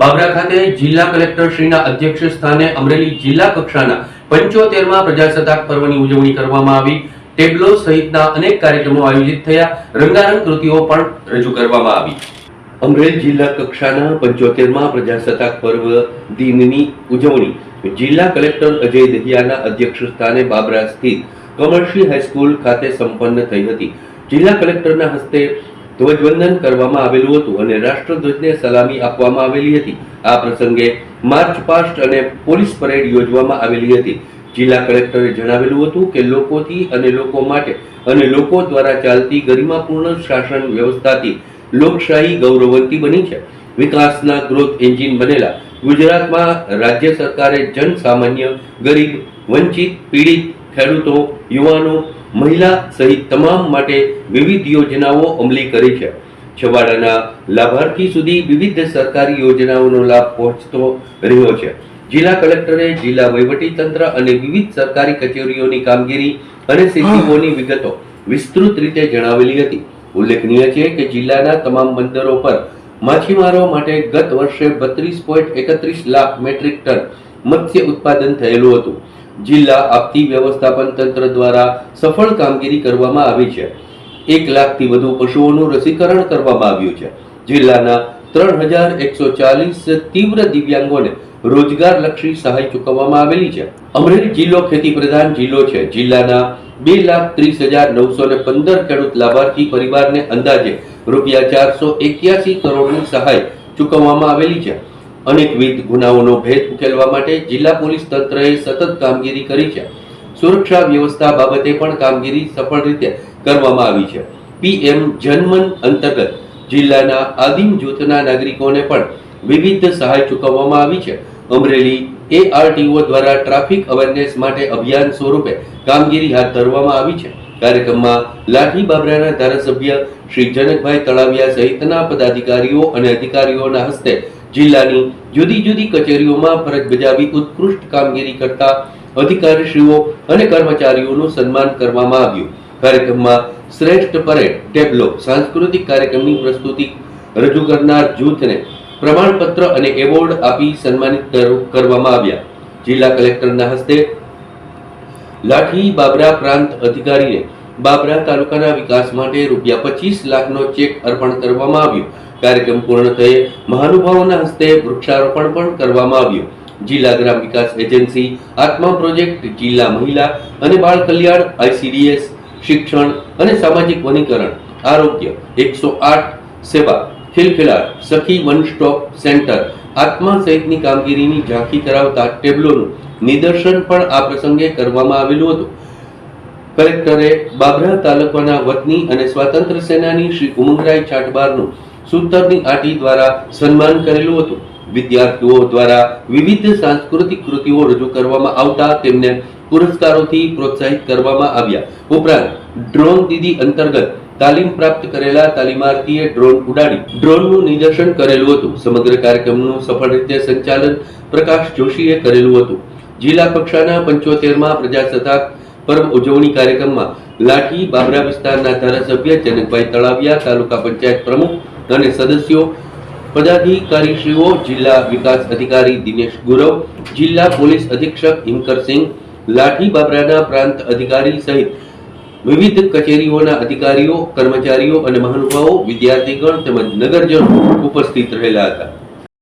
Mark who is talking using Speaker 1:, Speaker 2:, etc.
Speaker 1: બાબરા ખાતે જિલ્લા કલેક્ટર શ્રીના અધ્યક્ષ સ્થાને અમરેલી જિલ્લા કક્ષાના પંચોતેરમાં પ્રજાસત્તાક પર્વની ઉજવણી કરવામાં આવી. ટેબ્લો સહિતના અનેક કાર્યક્રમો આયોજિત થયા. રંગારંગ કૃતિઓ પણ રજૂ કરવામાં આવી. અમરેલી જિલ્લા કક્ષાના પંચોતેરમાં પ્રજાસત્તાક પર્વ દિનની ઉજવણી. જિલ્લા કલેક્ટર અજય દહિયાના અધ્યક્ષ સ્થાને બાબરા સ્થિત કમર્શિયલ હાઈસ્કૂલ ખાતે સંપન્ન થઈ હતી. જિલ્લા કલેક્ટરના હસ્તે ધ્વજવંદન કરવામાં આવેલું હતું અને રાષ્ટ્રધ્વજને સલામી આપવામાં આવેલી હતી. આ પ્રસંગે માર્ચ પાસ્ટ અને પોલીસ પરેડ યોજવામાં આવેલી હતી. જિલ્લા કલેક્ટરે જણાવેલું હતું કે લોકોથી અને લોકો માટે અને લોકો દ્વારા ચાલતી ગરિમાપૂર્ણ શાસન વ્યવસ્થાથી લોકશાહી ગૌરવવંતી બની છે. વિકાસના ગ્રોથ એન્જિન બનેલા ગુજરાતમાં રાજ્ય સરકારે જન સામાન્ય ગરીબ, વંચિત, પીડિત ખેડૂતો, યુવાનો, મહિલા સહિત તમામ માટે વિવિધ યોજનાઓ અમલી કરી છે. છવાડાના લાભાર્થી સુધી વિવિધ સરકારી યોજનાઓનો લાભ પહોંચતો રહ્યો છે. જિલ્લા કલેક્ટરે જિલ્લા તંત્ર અને વિવિધ સરકારી કચેરીઓની કામગીરી અને સિદ્ધિઓની વિગતો વિસ્તૃત રીતે જણાવેલી હતી. ઉલ્લેખનીય છે કે જિલ્લાના તમામ બંદરો પર માછીમારો માટે ગત વર્ષે બત્રીસ પોઈન્ટ એકત્રીસ લાખ મેટ્રિક ટન મત્સ્ય ઉત્પાદન થયેલું હતું. જિલ્લા આપતી વ્યવસ્થાપન તંત્ર દ્વારા સફળ કામગીરી કરવામાં આવી છે. એક લાખથી વધુ પશુઓનું રસીકરણ કરવામાં આવ્યું છે. જિલ્લાના ત્રણ હજાર એકસો ચાલીસ તીવ્ર દિવ્યાંગોને રોજગારલક્ષી સહાય ચૂકવવામાં આવેલી છે. અમરેલી જિલ્લો ખેતી પ્રધાન જિલ્લો છે. જિલ્લાના બે લાખ ત્રીસ હજાર નવસો ને પંદર ખેડૂત લાભાર્થી પરિવારને અંદાજે રૂપિયા ચારસો એક્યાસી કરોડની સહાય ચૂકવવામાં આવેલી છે. અનેકવિધ ગુનાઓનો ભેદ ઉકેલવા માટે જિલ્લા પોલીસ તંત્રએ સતત કામગીરી કરી છે. સુરક્ષા વ્યવસ્થા બાબતે પણ કામગીરી સફળ રીતે કરવામાં આવી છે. પીએમ જનમન અંતર્ગત જિલ્લાના આદિમ જૂથના નાગરિકોને પણ વિવિધ સહાય ચૂકવવામાં આવી છે. અમરેલી એઆરટીઓ દ્વારા ટ્રાફિક અવેરનેસ માટે અભિયાન સ્વરૂપે કામગીરી હાથ ધરવામાં આવી છે. કાર્યક્રમમાં લાઠી બાબરાના ધારાસભ્ય શ્રી જનકભાઈ તળાવિયા સહિતના પદાધિકારીઓ અને અધિકારીઓના હસ્તે જિલ્લાની જુદી જુદી કચેરીઓમાં ફરજ બજાવી ઉત્કૃષ્ટ કામગીરી કરતા અધિકારીશ્રીઓ અને કર્મચારીઓનું સન્માન કરવામાં આવ્યું. કાર્યક્રમમાં શ્રેષ્ઠ પરેડ, ટેબ્લો, સાંસ્કૃતિક કાર્યક્રમની પ્રસ્તુતિ રજૂ કરનાર જૂથને પ્રમાણપત્ર અને એવોર્ડ આપી સન્માનિત કરવામાં આવ્યા. જિલ્લા કલેક્ટરના હસ્તે લાઠી બાબરા પ્રાંત અધિકારીને બાબરા તાલુકાના વિકાસ માટે રૂપિયા પચીસ લાખનો ચેક અર્પણ કરવામાં આવ્યો. કાર્યક્રમ પૂર્ણ થયે મહાનુભાવોના હસ્તે વૃક્ષારોપણ પણ કરવામાં આવ્યું. જિલ્લા ગ્રામ વિકાસ એજન્સી, આત્મા પ્રોજેક્ટ, જિલ્લા મહિલા અને બાળ કલ્યાણ, આઈસીડીએસ, શિક્ષણ અને સામાજિક વનીકરણ, આરોગ્ય, એકસો આઠ સેવા ખિલખિલાટ સખી વન સ્ટોપ સેન્ટર, આત્મા સહિતની કામગીરીની ઝાંખી કરાવતા ટેબ્લોનું નિદર્શન પણ આ પ્રસંગે કરવામાં આવેલું હતું. કલેક્ટરે બાબરા તાલુકાના વતની અને સ્વાતંત્ર્ય સેનાની શ્રી ઉમંગરાય છાટબારનું સૂતરની આટી દ્વારા સન્માન કરેલું હતું. વિદ્યાર્થીઓ દ્વારા વિવિધ સાંસ્કૃતિક કૃતિઓ રજૂ કરવામાં આવતા તેમને પુરસ્કારોથી પ્રોત્સાહિત કરવામાં આવ્યા. ઉપરાંત, ડ્રોન દીદી અંતર્ગત તાલીમ પ્રાપ્ત કરેલા તાલીમાર્થીએ ડ્રોન ઉડાડી, ડ્રોનનું નિદર્શન કરેલું હતું. સમગ્ર કાર્યક્રમનું સફળ રીતે સંચાલન પ્રકાશ જોશીએ કરેલું હતું. જિલ્લા કક્ષાના પંચોતેરમાં પ્રજાસત્તાક પર્વ ઉજવણી કાર્યક્રમમાં લાઠી બાબરા વિસ્તારના ધારાસભ્ય જનકભાઈ તળાવિયા, તાલુકા પંચાયત પ્રમુખ અને સદસ્યો, પદાધિકારીશ્રીઓ, જિલ્લા વિકાસ અધિકારી દિનેશ ગુરવ, જિલ્લા પોલીસ અધિક્ષક હિમકરસિંહ લાઠી બાબરાના પ્રાંત અધિકારી સહિત વિવિધ કચેરીઓના અધિકારીઓ, કર્મચારીઓ અને મહાનુભાવો, વિદ્યાર્થીગણ તેમજ નગરજનો ઉપસ્થિત રહેલા હતા.